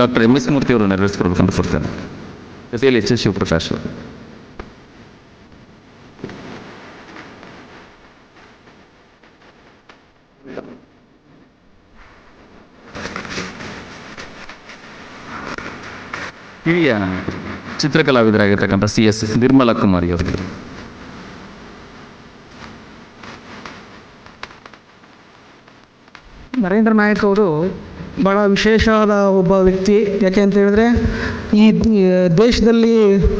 Doctor M S ಮೂರ್ತಿ ಅವರು ಅಂತ ಕೊಡ್ತೇನೆ. ಜೊತೆಯಲ್ಲಿ ಎಚ್ ಎಸ್ ಶಿವಪ್ರಕಾಶ್ ಅವರು. ಹಿರಿಯ ಚಿತ್ರಕಲಾವಿದರಾಗಿರ್ತಕ್ಕಂಥ ಸಿ ಎಸ್ ನಿರ್ಮಲಾ ಕುಮಾರಿ ಅವರು. ನರೇಂದ್ರ ನಾಯಕ್ ಅವರು ಬಹಳ ವಿಶೇಷವಾದ ಒಬ್ಬ ವ್ಯಕ್ತಿ. ಯಾಕೆ ಅಂತ ಹೇಳಿದ್ರೆ, ಈ ದೇಶದಲ್ಲಿ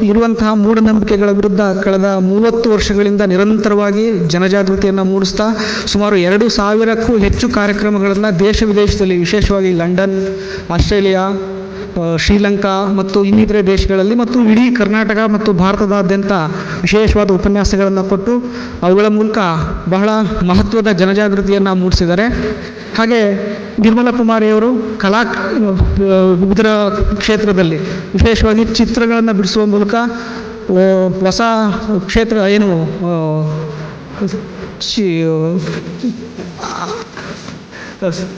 ಇರುವಂತಹ ಮೂಢನಂಬಿಕೆಗಳ ವಿರುದ್ಧ ಕಳೆದ ಮೂವತ್ತು ವರ್ಷಗಳಿಂದ ನಿರಂತರವಾಗಿ ಜನಜಾಗೃತಿಯನ್ನು ಮೂಡಿಸ್ತಾ, ಸುಮಾರು ಎರಡು ಸಾವಿರಕ್ಕೂ ಹೆಚ್ಚು ಕಾರ್ಯಕ್ರಮಗಳನ್ನು ದೇಶ ವಿದೇಶದಲ್ಲಿ, ವಿಶೇಷವಾಗಿ ಲಂಡನ್, ಆಸ್ಟ್ರೇಲಿಯಾ ಶ್ರೀಲಂಕಾ ಮತ್ತು ಇನ್ನಿತರೆ ದೇಶಗಳಲ್ಲಿ ಮತ್ತು ಇಡೀ ಕರ್ನಾಟಕ ಮತ್ತು ಭಾರತದಾದ್ಯಂತ ವಿಶೇಷವಾದ ಉಪನ್ಯಾಸಗಳನ್ನು ಕೊಟ್ಟು ಅವುಗಳ ಮೂಲಕ ಬಹಳ ಮಹತ್ವದ ಜನಜಾಗೃತಿಯನ್ನು ಮೂಡಿಸಿದ್ದಾರೆ. ಹಾಗೆ ನಿರ್ಮಲ ಕುಮಾರಿಯವರು ಕಲಾ ಇದರ ಕ್ಷೇತ್ರದಲ್ಲಿ ವಿಶೇಷವಾಗಿ ಚಿತ್ರಗಳನ್ನು ಬಿಡಿಸುವ ಮೂಲಕ ಹೊಸ ಕ್ಷೇತ್ರ ಏನು ಚಿ-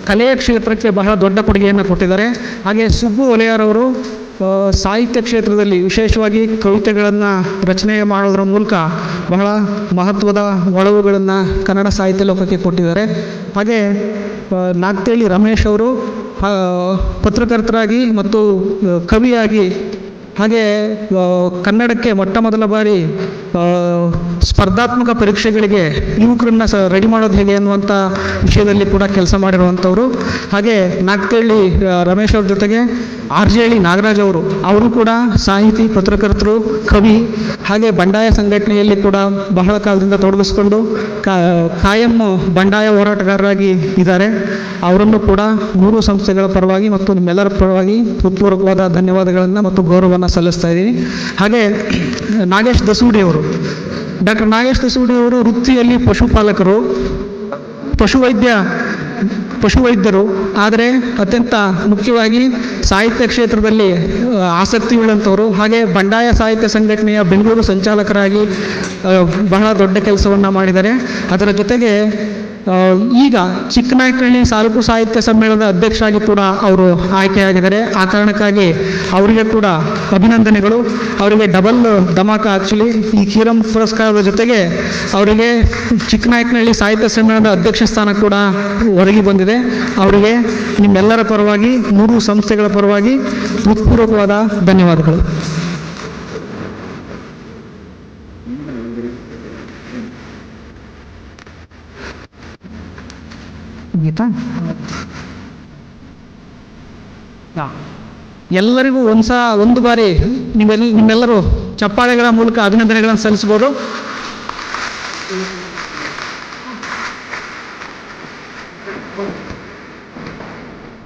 ಕಲೆಯ ಕ್ಷೇತ್ರಕ್ಕೆ ಬಹಳ ದೊಡ್ಡ ಕೊಡುಗೆಯನ್ನು ಕೊಟ್ಟಿದ್ದಾರೆ. ಹಾಗೆ ಸುಬ್ಬು ಒಲೆಯಾರವರು ಸಾಹಿತ್ಯ ಕ್ಷೇತ್ರದಲ್ಲಿ ವಿಶೇಷವಾಗಿ ಕವಿತೆಗಳನ್ನು ರಚನೆ ಮಾಡೋದ್ರ ಮೂಲಕ ಬಹಳ ಮಹತ್ವದ ಒಳವುಗಳನ್ನು ಕನ್ನಡ ಸಾಹಿತ್ಯ ಲೋಕಕ್ಕೆ ಕೊಟ್ಟಿದ್ದಾರೆ. ಹಾಗೆ ನಾಗ್ತೇಳಿ ರಮೇಶ್ ಅವರು ಪತ್ರಕರ್ತರಾಗಿ ಮತ್ತು ಕವಿಯಾಗಿ ಹಾಗೆ ಕನ್ನಡಕ್ಕೆ ಮೊಟ್ಟ ಮೊದಲ ಬಾರಿ ಸ್ಪರ್ಧಾತ್ಮಕ ಪರೀಕ್ಷೆಗಳಿಗೆ ಯುವಕರನ್ನ ಸ ರೆಡಿ ಮಾಡೋದು ಹೇಗೆ ಅನ್ನುವಂಥ ವಿಷಯದಲ್ಲಿ ಕೂಡ ಕೆಲಸ ಮಾಡಿರುವಂಥವ್ರು. ಹಾಗೆ ನಾಗ್ತಳ್ಳಿ ರಮೇಶ್ ಅವ್ರ ಜೊತೆಗೆ ಆರ್ ಜೆ ಹಳ್ಳಿ ನಾಗರಾಜ್ ಅವರು ಅವರು ಕೂಡ ಸಾಹಿತಿ, ಪತ್ರಕರ್ತರು, ಕವಿ, ಹಾಗೆ ಬಂಡಾಯ ಸಂಘಟನೆಯಲ್ಲಿ ಕೂಡ ಬಹಳ ಕಾಲದಿಂದ ತೊಡಗಿಸ್ಕೊಂಡು ಕಾಯಂ ಬಂಡಾಯ ಹೋರಾಟಗಾರರಾಗಿ ಇದ್ದಾರೆ. ಅವರನ್ನು ಕೂಡ ಮೂರು ಸಂಸ್ಥೆಗಳ ಪರವಾಗಿ ಮತ್ತು ನಿಮ್ಮೆಲ್ಲರ ಪರವಾಗಿ ಹೃತ್ಪೂರ್ವಕವಾದ ಧನ್ಯವಾದಗಳನ್ನು ಮತ್ತು ಗೌರವವನ್ನು ಸಲ್ಲಿಸ್ತಾ ಇದ್ದೀನಿ. ಹಾಗೆ ನಾಗೇಶ್ ದಸೂಡಿ ಅವರು ಡಾಕ್ಟರ್ ನಾಗೇಶ್ ದಸೂಡಿ ಅವರು ವೃತ್ತಿಯಲ್ಲಿ ಪಶುಪಾಲಕರು, ಪಶುವೈದ್ಯ, ಪಶುವೈದ್ಯರು, ಆದರೆ ಅತ್ಯಂತ ಮುಖ್ಯವಾಗಿ ಸಾಹಿತ್ಯ ಕ್ಷೇತ್ರದಲ್ಲಿ ಆಸಕ್ತಿ ಉಳ್ಳಂಥವರು. ಹಾಗೆ ಬಂಡಾಯ ಸಾಹಿತ್ಯ ಸಂಘಟನೆಯ ಬೆಂಗಳೂರು ಸಂಚಾಲಕರಾಗಿ ಬಹಳ ದೊಡ್ಡ ಕೆಲಸವನ್ನು ಮಾಡಿದ್ದಾರೆ. ಅದರ ಜೊತೆಗೆ ಈಗ ಚಿಕ್ಕನಾಯಕನಹಳ್ಳಿ ತಾಲೂಕು ಸಾಹಿತ್ಯ ಸಮ್ಮೇಳನದ ಅಧ್ಯಕ್ಷರಾಗಿ ಕೂಡ ಅವರು ಆಯ್ಕೆಯಾಗಿದ್ದಾರೆ. ಆ ಕಾರಣಕ್ಕಾಗಿ ಅವರಿಗೆ ಕೂಡ ಅಭಿನಂದನೆಗಳು. ಅವರಿಗೆ ಡಬಲ್ ಧಮಾಕ ಆ್ಯಕ್ಚುಲಿ ಈ ಕಿರಂ ಪುರಸ್ಕಾರದ ಜೊತೆಗೆ ಅವರಿಗೆ ಚಿಕ್ಕನಾಯಕನಹಳ್ಳಿ ಸಾಹಿತ್ಯ ಸಮ್ಮೇಳನದ ಅಧ್ಯಕ್ಷ ಸ್ಥಾನ ಕೂಡ ಒದಗಿ ಬಂದಿದೆ. ಅವರಿಗೆ ನಿಮ್ಮೆಲ್ಲರ ಪರವಾಗಿ, ಮೂರು ಸಂಸ್ಥೆಗಳ ಪರವಾಗಿ ಹೃತ್ಪೂರ್ವಕವಾದ ಧನ್ಯವಾದಗಳು. ಗೀತಾ ಹಾ. ಎಲ್ಲರಿಗೂ ಒಂದ್ಸ ಒಂದು ಬಾರಿ ನಿಮ್ಮೆಲ್ಲ ನಿಮ್ಮೆಲ್ಲರೂ ಚಪ್ಪಾಳೆಗಳ ಮೂಲಕ ಅಭಿನಂದನೆಗಳನ್ನು ಸಲ್ಲಿಸ್ಬೋದು